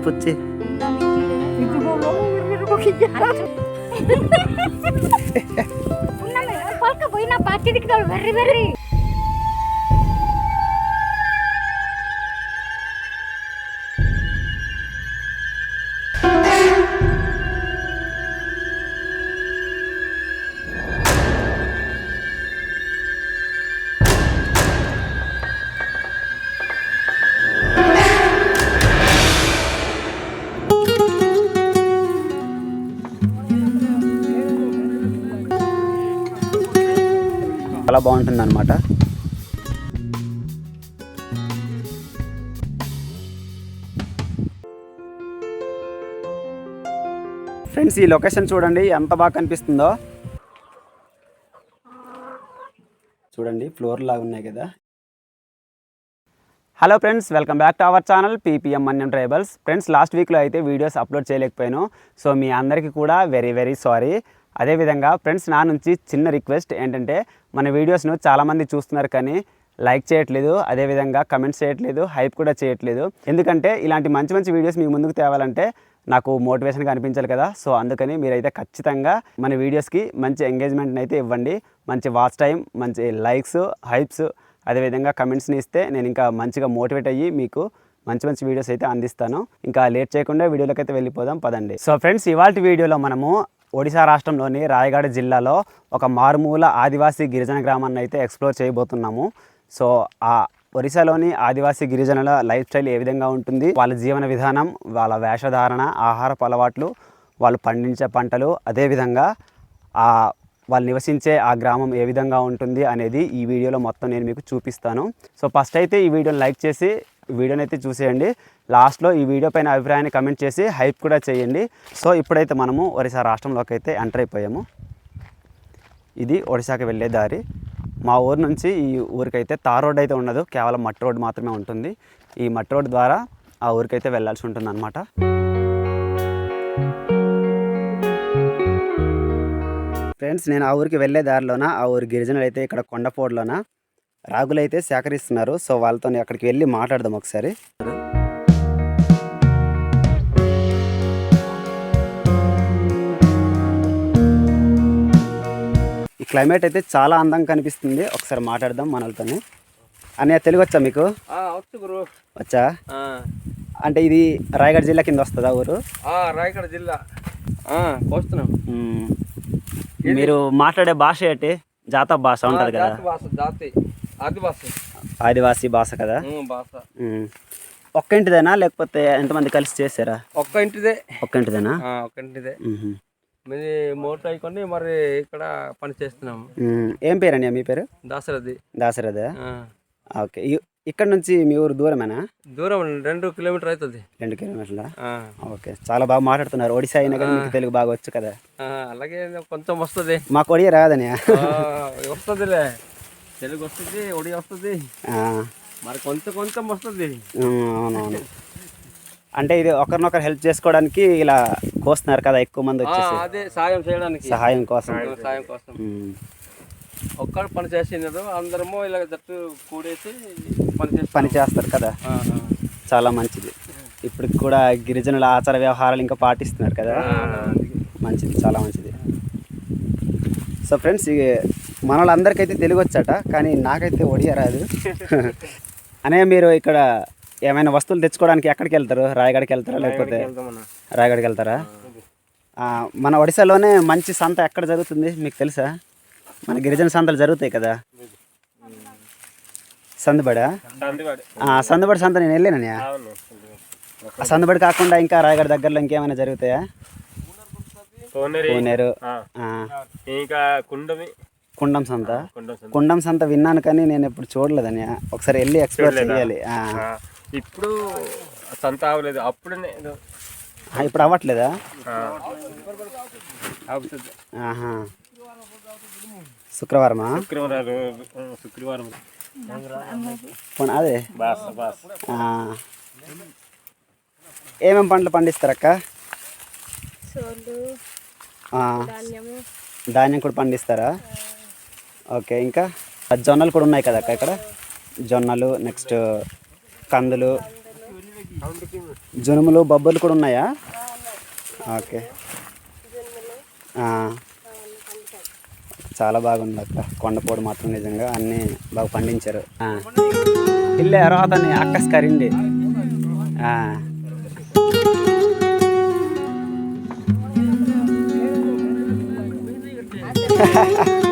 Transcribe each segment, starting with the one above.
వచ్చి పోయినా పార్టీ చాలా బాగుంటుంది అనమాట ఫ్రెండ్స్ ఈ లొకేషన్ చూడండి ఎంత బాగా కనిపిస్తుందో. చూడండి ఫ్లోర్ లాగా ఉన్నాయి కదా. Hello friends welcome back to our channel PPM Manyam tribals. Friends last వీక్లో అయితే వీడియోస్ అప్లోడ్ చేయలేకపోయాను. సో మీ అందరికీ కూడా వెరీ వెరీ సారీ. అదేవిధంగా ఫ్రెండ్స్ నా నుంచి చిన్న రిక్వెస్ట్ ఏంటంటే మన వీడియోస్ను చాలామంది చూస్తున్నారు కానీ లైక్ చేయట్లేదు అదేవిధంగా కమెంట్స్ చేయట్లేదు హైప్ కూడా చేయట్లేదు. ఎందుకంటే ఇలాంటి మంచి మంచి వీడియోస్ మీకు ముందుకు తేవాలంటే నాకు మోటివేషన్గా అనిపించాలి కదా. సో అందుకని మీరైతే ఖచ్చితంగా మన వీడియోస్కి మంచి ఎంగేజ్మెంట్ని అయితే ఇవ్వండి. మంచి వాచ్ టైం మంచి లైక్స్ హైప్స్ అదేవిధంగా కమెంట్స్ని ఇస్తే నేను ఇంకా మంచిగా మోటివేట్ అయ్యి మీకు మంచి మంచి వీడియోస్ అయితే అందిస్తాను. ఇంకా లేట్ చేయకుండా వీడియోలోకి అయితే వెళ్ళిపోదాం పదండి. సో ఫ్రెండ్స్ ఇవాళ వీడియోలో మనము ఒడిశా రాష్ట్రంలోని రాయగఢ జిల్లాలో ఒక మారుమూల ఆదివాసీ గిరిజన గ్రామాన్ని అయితే ఎక్స్ప్లోర్ చేయబోతున్నాము. సో ఆ ఒరిస్సాలోని ఆదివాసీ గిరిజనుల లైఫ్ స్టైల్ ఏ విధంగా ఉంటుంది? వాళ్ళ జీవన విధానం వాళ్ళ వేషధారణ ఆహారపు అలవాట్లు వాళ్ళు పండించే పంటలు అదేవిధంగా ఆ వాళ్ళు నివసించే ఆ గ్రామం ఏ విధంగా ఉంటుంది అనేది ఈ వీడియోలో మొత్తం నేను మీకు చూపిస్తాను. సో ఫస్ట్ అయితే ఈ వీడియోని లైక్ చేసి వీడియోని అయితే చూసేయండి. లాస్ట్లో ఈ వీడియో పైన అభిప్రాయాన్ని కమెంట్ చేసి హైప్ కూడా చేయండి. సో ఇప్పుడైతే మనము ఒరిస్సా రాష్ట్రంలోకి అయితే ఎంటర్ అయిపోయాము. ఇది ఒడిశాకి వెళ్ళే దారి. మా ఊరు నుంచి ఈ ఊరికైతే తార్ రోడ్ అయితే ఉండదు. కేవలం మట్టి రోడ్ మాత్రమే ఉంటుంది. ఈ మట్టి రోడ్ ద్వారా ఆ ఊరికైతే వెళ్ళాల్సి ఉంటుంది అనమాట ఫ్రెండ్స్ నేను ఆ ఊరికి వెళ్ళే దారిలోన? ఆ ఊరి గిరిజనులు అయితే ఇక్కడ కొండపోడులోన? రాగులు అయితే సేకరిస్తున్నారు. సో వాళ్ళతో అక్కడికి వెళ్ళి మాట్లాడదాం ఒకసారి. ఈ క్లైమేట్ అయితే చాలా అందంగా కనిపిస్తుంది. ఒకసారి మాట్లాడదాం మనలతోనే. అన్నయ్య తెలుగు వచ్చా మీకు వచ్చు? అంటే ఇది రాయగఢ జిల్లా కింద వస్తుందా ఊరు? రాయగఢ జిల్లా. మీరు మాట్లాడే భాష ఏంటి? జాత భాష ఉంటుంది కదా? ఆదివాసి. ఆదివాసీ భాష కదా. ఒక్క ఇంటిదేనా? లేకపోతే ఎంతమంది కలిసి చేశారా? ఒక్క ఇంటిదే. ఒక్క ఇంటిదేనా? ఒక్క ఇంటిదే. మీది మోటార్ అయికొని మరి ఇక్కడ పని చేస్తున్నాము. ఏం పేరు అన్నయ్య మీ పేరు? దాసరథి దాసరథ ఆ, ఓకే. ఇక్కడ నుంచి మీ ఊరు దూరమేనా? దూరం రెండు కిలోమీటర్ అవుతుంది. రెండు కిలోమీటర్ల? ఓకే చాలా బాగా మాట్లాడుతున్నారు. ఒడిశా అయినా కానీ మీకు తెలుగు బాగా వచ్చు కదా. అలాగే కొంచెం వస్తుంది. మాకు ఒడియ ఆ, వస్తుందిలే. తెలుగు వస్తుంది ఒడి వస్తుంది. మరి కొంచెం కొంచెం వస్తుంది. అవునవును. అంటే ఇది ఒకరినొకరు హెల్ప్ చేసుకోవడానికి ఇలా కోస్తున్నారు కదా ఎక్కువ మంది ఆ, వచ్చేసి. అదే సాయం చేయడానికి. సహాయం కోసం. సాయం కోసం. ఒక్కడు పని చేసినారు అందరము ఇలా జట్టు కూడేసి పని పని చేస్తారు కదా. చాలా మంచిది. ఇప్పటికి కూడా గిరిజనుల ఆచార వ్యవహారాలు ఇంకా పాటిస్తున్నారు కదా. మంచిది చాలా మంచిది. సో ఫ్రెండ్స్ ఈ మన వాళ్ళందరికైతే తెలుగు వచ్చాట కానీ నాకైతే ఒడియా రాదు. అనే మీరు ఇక్కడ ఏమైనా వస్తువులు తెచ్చుకోవడానికి ఎక్కడికి వెళ్తారు? రాయగడకి వెళ్తారా లేకపోతే. రాయగడకి వెళ్తారా? మన ఒడిశాలోనే మంచి సంత ఎక్కడ జరుగుతుంది? మీకు తెలుసా? మన గిరిజన సంతలు జరుగుతాయి కదా? సందుబడా? సందుబడి. సంత నేను వెళ్ళానయ్యా ఆ సందుబడి కాకుండా ఇంకా రాయగడ దగ్గరలో ఇంకేమైనా జరుగుతాయా? కోనేరు. ఇంకా కుండమి. కుండం సంత. కుండం సంత. విన్నాను కానీ నేను ఎప్పుడు చూడలేదని ఒకసారి వెళ్ళి ఎక్స్ప్లోర్ చేయాలి ఇప్పుడు సంత అవ్వలేదు. అప్పుడే ఇప్పుడు అవ్వట్లేదా? శుక్రవారమా? శుక్రవారం ఆ, శుక్రవారం. పోనీ అదే. Boss boss. ఆ. ఏమేం పంటలు పండిస్తారక్క? ధాన్యం కూడా పండిస్తారా? ఓకే ఇంకా? జొన్నలు కూడా ఉన్నాయి కదా అక్క ఇక్కడ? జొన్నలు నెక్స్ట్ కందులు జనుములు బొబ్బర్లు కూడా ఉన్నాయా? ఓకే. ఆ. చాలా బాగుంది అక్క కొండపోడు మాత్రం నిజంగా అన్నీ బాగా పండించారు ఆ. ఇల్లే అర్హతని అక్కస్ కరిండి ఆ. ha.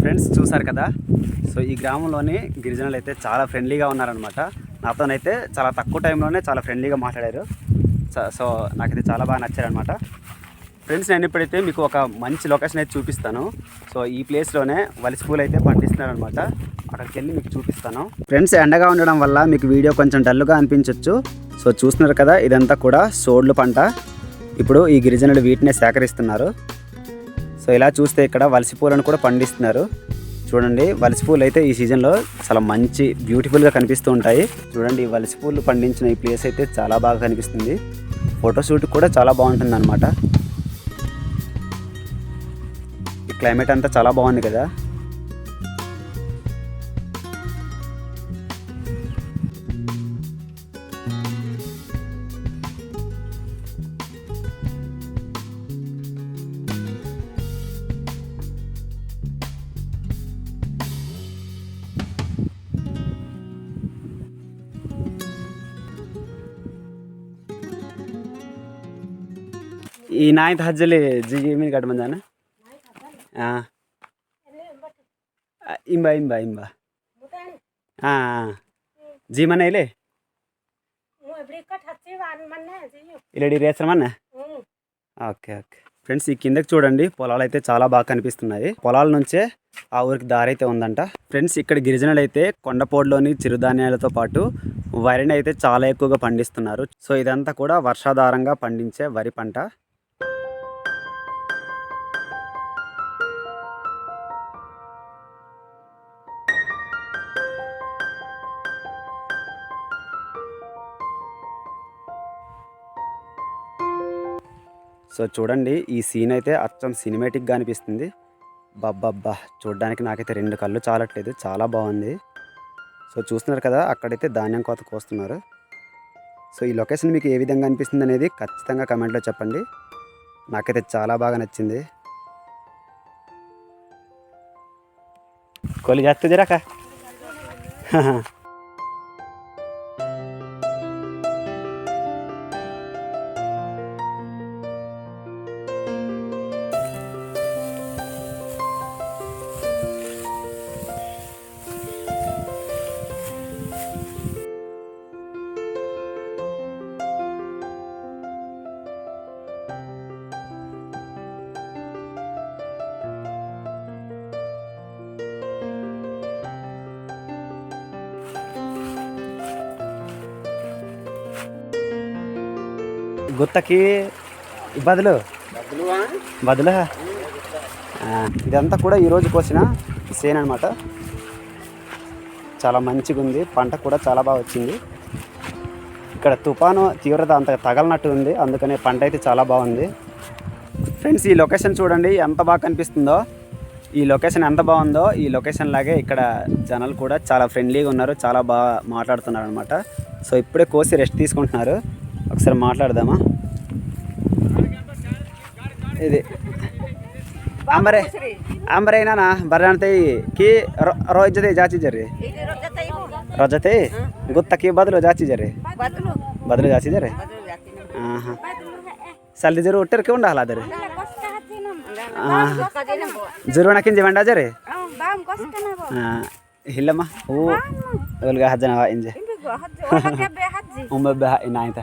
ఫ్రెండ్స్ చూసారు కదా? సో ఈ గ్రామంలోని గిరిజనులు అయితే చాలా ఫ్రెండ్లీగా ఉన్నారనమాట నాతోనైతే చాలా తక్కువ టైంలోనే చాలా ఫ్రెండ్లీగా మాట్లాడారు. సో నాకైతే చాలా బాగా నచ్చారనమాట ఫ్రెండ్స్ నేను ఇప్పుడైతే మీకు ఒక మంచి లొకేషన్ అయితే చూపిస్తాను. సో ఈ ప్లేస్లోనే వలసి పూలు అయితే పండిస్తున్నారనమాట అక్కడికి వెళ్ళి మీకు చూపిస్తాను. ఫ్రెండ్స్ ఎండగా ఉండడం వల్ల మీకు వీడియో కొంచెం డల్గా అనిపించవచ్చు సో చూస్తున్నారు కదా ఇదంతా కూడా సోడ్లు పంట. ఇప్పుడు ఈ గిరిజనులు వీటినే సేకరిస్తున్నారు. సో ఇలా చూస్తే ఇక్కడ వలసి పూలను కూడా పండిస్తున్నారు. చూడండి వలసి పూలు అయితే ఈ సీజన్లో చాలా మంచి బ్యూటిఫుల్గా కనిపిస్తూ ఉంటాయి. చూడండి ఈ వలసి పూలు పండించిన ఈ ప్లేస్ అయితే చాలా బాగా కనిపిస్తుంది. ఫోటోషూట్ కూడా చాలా బాగుంటుంది అనమాట క్లైమేట్ అంతా చాలా బాగుంది కదా. ये नाइन्थ हजले जी में गठबंधन है ಹಾಂ ಇಂಬ ಇಂಬ ಇಂಬ ಹಾಂ ಹಾಂ ಜಿ ಮನೆ ಇಲ್ಲಿ ఇల్లడి రేసరమన్నా ఓకే ఓకే ఫ్రెండ్స్ ఈ కిందకి చూడండి పొలాలు అయితే చాలా బాగా కనిపిస్తున్నాయి పొలాల నుంచే ఆ ఊరికి దారి అయితే ఉందంట ఫ్రెండ్స్ ఇక్కడ గిరిజనులు అయితే కొండపోడులోని చిరుధాన్యాలతో పాటు వరిని అయితే చాలా ఎక్కువగా పండిస్తున్నారు సో ఇదంతా కూడా వర్షాధారంగా పండించే వరి పంట సో చూడండి ఈ సీన్ అయితే అచ్చం సినిమాటిక్గా అనిపిస్తుంది. బబ్బబ్బా చూడడానికి నాకైతే రెండు కళ్ళు చాలట్లేదు చాలా బాగుంది. సో చూస్తున్నారు కదా అక్కడైతే ధాన్యం కోత కోస్తున్నారు. సో ఈ లొకేషన్ మీకు ఏ విధంగా అనిపిస్తుంది అనేది ఖచ్చితంగా కమెంట్లో చెప్పండి. నాకైతే చాలా బాగా నచ్చింది. కొలి జాస్తి జరాక గుత్తకి బదులు. బదులు? ఇదంతా కూడా ఈరోజు కోసిన సేన్ అనమాట చాలా మంచిగా ఉంది. పంట కూడా చాలా బాగా వచ్చింది. ఇక్కడ తుఫాను తీవ్రత అంత తగలనట్టు ఉంది. అందుకనే పంట అయితే చాలా బాగుంది. ఫ్రెండ్స్ ఈ లొకేషన్ చూడండి. ఎంత బాగా కనిపిస్తుందో. ఈ లొకేషన్ ఎంత బాగుందో. ఈ లొకేషన్ లాగే ఇక్కడ జనాలు కూడా చాలా ఫ్రెండ్లీగా ఉన్నారు. చాలా బాగా మాట్లాడుతున్నారు అనమాట సో ఇప్పుడే కోసి రెస్ట్ తీసుకుంటున్నారు. ఒకసారి మాట్లాడదామా? ఇది. अंबरे अंबरे ना ना बरनते रोजते जाची जर रोजते गुत्ता के बदलो जाची जर बदलो जाची जर हाँ हाँ साल जरे उटर के उंडा हला ज़रूर ना किंजे बंडा जर बाम कोस्का हिलमा ओ ओलगा हजना इंजे उम्मे बहा इनायता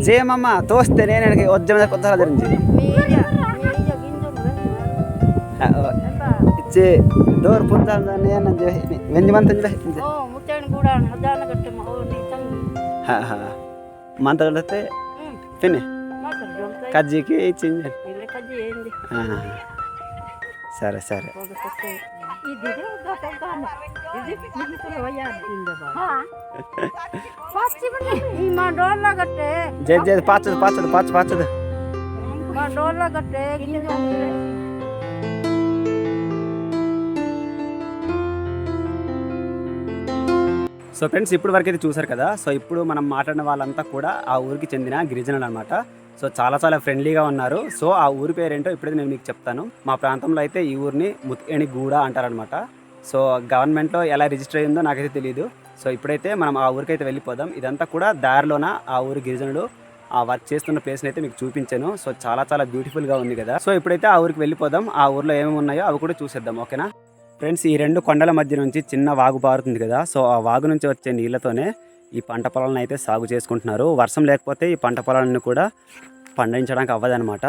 జయమమ్మ తోస్తే నేను ఎనకి ఉద్యమ కొత్త ధరించి. ఇచ్చే డోర్ పుంతాను దాన్ని అన్న వెంది మంత మంత కొడితే తిని. కజ్జీకి ఇచ్చింది. సరే సరే. ఇది ఇది పాచదు పాచదు పాచ పాచదు మా సో ఫ్రెండ్స్ ఇప్పుడు వరకు అయితే చూసారు కదా. సో ఇప్పుడు మనం మాట్లాడిన వాళ్ళంతా కూడా ఆ ఊరికి చెందిన గిరిజనులు అనమాట సో చాలా చాలా ఫ్రెండ్లీగా ఉన్నారు. సో ఆ ఊరి పేరేంటో ఇప్పుడైతే నేను మీకు చెప్తాను. మా ప్రాంతంలో అయితే ఈ ఊరిని ముత్యణి గూడ అంటారనమాట సో గవర్నమెంట్లో ఎలా రిజిస్టర్ అయిందో నాకైతే తెలియదు సో ఇప్పుడైతే మనం ఆ ఊరికి అయితే వెళ్ళిపోదాం. ఇదంతా కూడా దారిలోన ఆ ఊరి గిరిజనులు ఆ వర్క్ చేస్తున్న ప్లేస్ని అయితే మీకు చూపించాను. సో చాలా చాలా బ్యూటిఫుల్గా ఉంది కదా. సో ఇప్పుడైతే ఆ ఊరికి వెళ్ళిపోదాం. ఆ ఊర్లో ఏమేమి ఉన్నాయో అవి కూడా చూసేద్దాం ఓకేనా? ఫ్రెండ్స్ ఈ రెండు కొండల మధ్య నుంచి చిన్న వాగు పారుతుంది కదా. సో ఆ వాగు నుంచి వచ్చే నీళ్ళతోనే ఈ పంట పొలాలను అయితే సాగు చేసుకుంటున్నారు. వర్షం లేకపోతే ఈ పంట పొలాలను కూడా పండించడానికి అవ్వదనమాట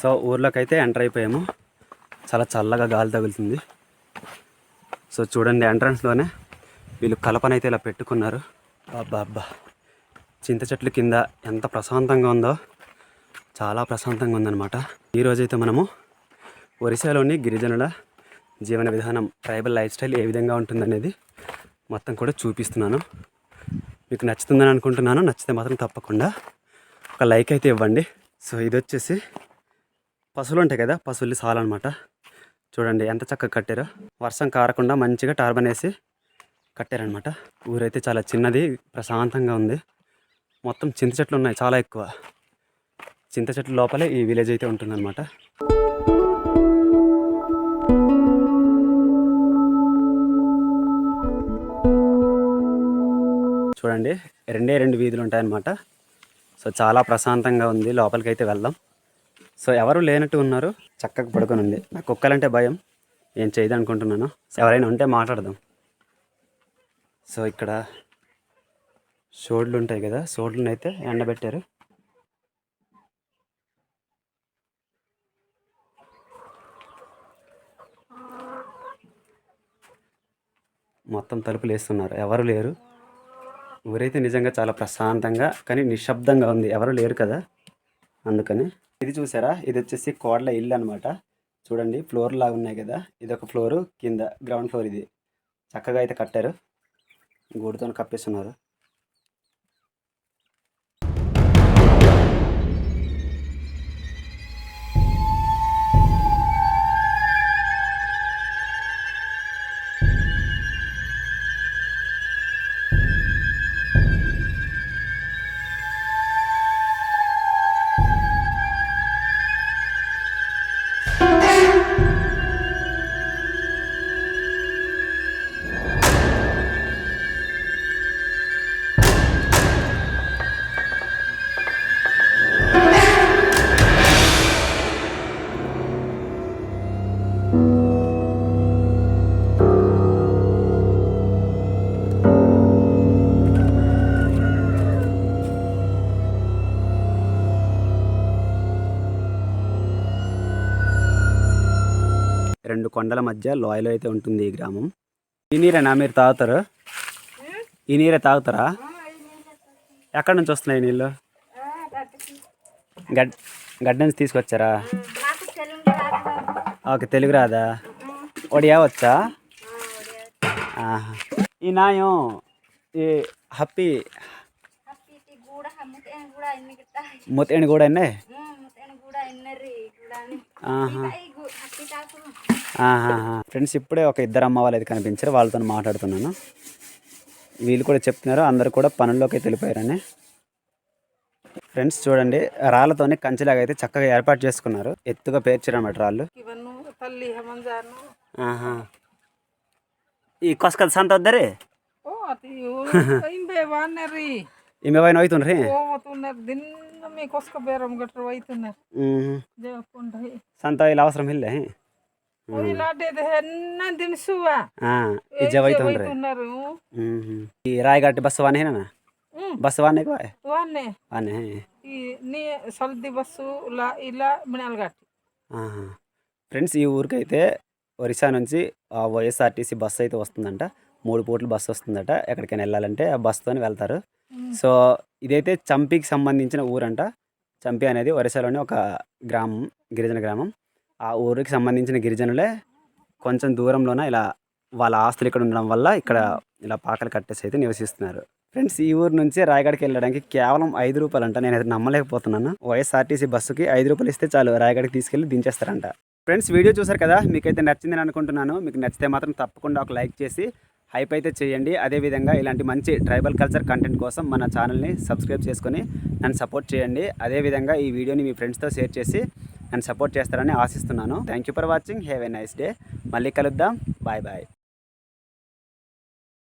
సో ఊర్లోకి అయితే ఎంటర్ అయిపోయాము. చాలా చల్లగా గాలి తగులుతుంది. సో చూడండి ఎంట్రన్స్లోనే వీళ్ళు కలపనైతే ఇలా పెట్టుకున్నారు. అబ్బా అబ్బా చింత చెట్లు కింద ఎంత ప్రశాంతంగా ఉందో చాలా ప్రశాంతంగా ఉందన్నమాట. ఈరోజైతే మనము ఒరిస్సాలోని గిరిజనుల జీవన విధానం ట్రైబల్ లైఫ్ స్టైల్ ఏ విధంగా ఉంటుందనేది మొత్తం కూడా చూపిస్తున్నాను. మీకు నచ్చుతుందని అనుకుంటున్నాను. నచ్చితే మాత్రం తప్పకుండా ఒక లైక్ అయితే ఇవ్వండి. సో ఇది వచ్చేసి పశువులు ఉంటాయి కదా పశువులు సాలన్నమాట చూడండి ఎంత చక్కగా కట్టారో. వర్షం కారకుండా మంచిగా టార్బన్ వేసి కట్టారనమాట. ఊరైతే చాలా చిన్నది ప్రశాంతంగా ఉంది. మొత్తం చింత చెట్లు ఉన్నాయి చాలా ఎక్కువ. చింత చెట్ల లోపలే ఈ విలేజ్ అయితే ఉంటుందన్నమాట. చూడండి రెండే రెండు వీధులు ఉంటాయన్నమాట. సో చాలా ప్రశాంతంగా ఉంది. లోపలికైతే వెళ్దాం. సో ఎవరు లేనట్టు ఉన్నారు. చక్కగా పడుకొని ఉంది. నాకు కుక్కలంటే భయం. ఏం చేయదు అనుకుంటున్నాను. ఎవరైనా ఉంటే మాట్లాడదాం. సో ఇక్కడ షోడ్లు ఉంటాయి కదా. షోడ్లను అయితే ఎండబెట్టారు. మొత్తం తలుపులు వేస్తున్నారు. ఎవరు లేరు. ఊరైతే నిజంగా చాలా ప్రశాంతంగా కానీ నిశ్శబ్దంగా ఉంది. ఎవరు లేరు కదా. అందుకని ఇది చూసారా? ఇది వచ్చేసి కోడల ఇల్లు అనమాట చూడండి ఫ్లోర్ లాగా ఉన్నాయి కదా. ఇది ఒక ఫ్లోరు కింద గ్రౌండ్ ఫ్లోర్ ఇది. చక్కగా అయితే కట్టారు. గూడుతో కప్పేస్తున్నారు. కొండల మధ్య లోయలో అయితే ఉంటుంది ఈ గ్రామం. ఈ నీరేనా? మీరు తాగుతారు? ఈ నీరే తాగుతారా? ఎక్కడి నుంచి వస్తున్నాయి నీళ్ళు? గడ్ గడ్డ నుంచి తీసుకొచ్చారా? ఓకే తెలుగు రాదా? ఒడియా వచ్చా. ఈ నాయం ఈ హప్పి ముతేన్ కూడా ఎన్ని ఫ్రెండ్స్ ఇప్పుడే ఒక ఇద్దరు అమ్మ వాళ్ళు అయితే కనిపించారు వాళ్ళతో మాట్లాడుతున్నాను. వీళ్ళు కూడా చెప్తున్నారు అందరు కూడా పనుల్లోకి వెళ్ళిపోయారని. ఫ్రెండ్స్ చూడండి రాళ్ళతోనే కంచెలాగా అయితే చక్కగా ఏర్పాటు చేసుకున్నారు. ఎత్తుగా పేర్చారు అన్నమాట రాళ్ళు ఈ కొసకద సంత వద్దరే? ఈమె పైన అవుతుండ్రి పోతున్నారు దిన్న మీ కొసుక బేరం గట్ర అవుతున్నారు సంత ఇలా అవసరం ఇల్లే? ಈ ರಾಯಘಾಟ್ ಬಸ್ವಾನೆ ಏನನ ಬಸ್ವಾನೆ ವಾನೆ ವಾನೆ ಈ ನೀ ಸಲ್ದಿ బస్సు ఇలా ఇలా మినాల్గట్టి. ఫ్రెండ్స్ ఈ ఊరికైతే ఒరిస్సా నుంచి ఆ వైఎస్ఆర్టీసీ బస్సు అయితే వస్తుందంట. మూడు పూట్లు బస్సు వస్తుందట. ఎక్కడికైనా వెళ్ళాలంటే ఆ బస్సుతోనే వెళ్తారు. సో ఇదైతే చంపికి సంబంధించిన ఊరంట. చంపి అనేది ఒరిస్సాలోని ఒక గ్రామం గిరిజన గ్రామం. ఆ ఊరికి సంబంధించిన గిరిజనులే కొంచెం దూరంలోన ఇలా వాళ్ళ ఆస్తులు ఇక్కడ ఉండడం వల్ల ఇక్కడ ఇలా పాకలు కట్టేసి అయితే నివసిస్తున్నారు. ఫ్రెండ్స్ ఈ ఊరు నుంచి రాయగఢకి వెళ్ళడానికి కేవలం ఐదు రూపాయలు అంట నేను అయితే నమ్మలేకపోతున్నాను. వైఎస్ఆర్టీసీ బస్సుకి ఐదు రూపాయలు ఇస్తే చాలు. రాయగఢకి తీసుకెళ్ళి దించేస్తారంట. ఫ్రెండ్స్ వీడియో చూసారు కదా? మీకైతే నచ్చిందని అనుకుంటున్నాను. మీకు నచ్చితే మాత్రం తప్పకుండా ఒక లైక్ చేసి హైప్ అయితే చేయండి. అదేవిధంగా ఇలాంటి మంచి ట్రైబల్ కల్చర్ కంటెంట్ కోసం మన ఛానల్ని సబ్స్క్రైబ్ చేసుకొని నన్ను సపోర్ట్ చేయండి. అదేవిధంగా ఈ వీడియోని మీ ఫ్రెండ్స్తో షేర్ చేసి నన్ను సపోర్ట్ చేస్తారని ఆశిస్తున్నాను. Thank you for watching. Have a nice day. మళ్ళీ కలుద్దాం. Bye bye.